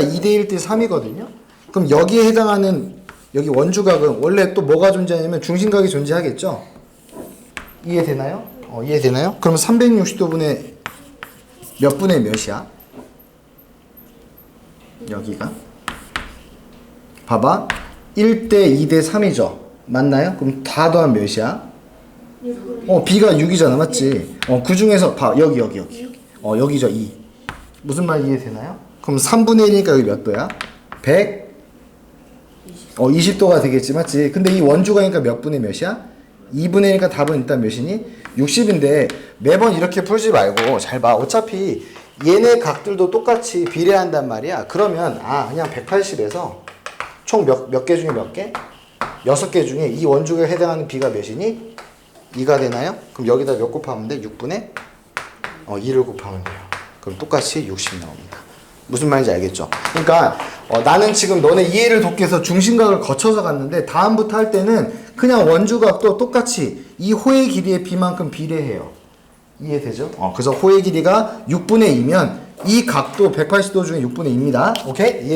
2대 1대 3이거든요. 그럼 여기에 해당하는 여기 원주각은 원래 또 뭐가 존재하냐면 중심각이 존재하겠죠. 이해되나요? 어, 이해되나요? 그럼 360도 분의 몇 분의 몇이야? 여기가 봐봐 1대 2대 3이죠 맞나요? 그럼 다 더하면 몇이야? 어 B가 6이잖아 맞지? 어그 중에서 봐 여기 여기 여기 어 여기죠 2 무슨 말 이해되나요? 그럼 3분의 1이니까 여기 몇 도야? 100 어 20도가 되겠지 맞지? 근데 이 원주가니까 몇 분의 몇이야? 2분의 1이니까 답은 일단 몇이니? 60인데 매번 이렇게 풀지 말고 잘 봐. 어차피 얘네 각들도 똑같이 비례한단 말이야. 그러면 아 그냥 180에서 총 몇 몇 개 중에 몇 개? 여섯 개 중에 이 원주에 해당하는 비가 몇이니? 2가 되나요? 그럼 여기다 몇 곱하면 돼? 6분의 어 2를 곱하면 돼요. 그럼 똑같이 60 나옵니다. 무슨 말인지 알겠죠? 그러니까 어, 나는 지금 너네 이해를 돕기 위해서 중심각을 거쳐서 갔는데 다음부터 할 때는 그냥 원주각도 똑같이 이 호의 길이의 비만큼 비례해요. 이해되죠? 어, 그래서 호의 길이가 6분의 2면 이 각도 180도 중에 6분의 2입니다. 오케이? 이해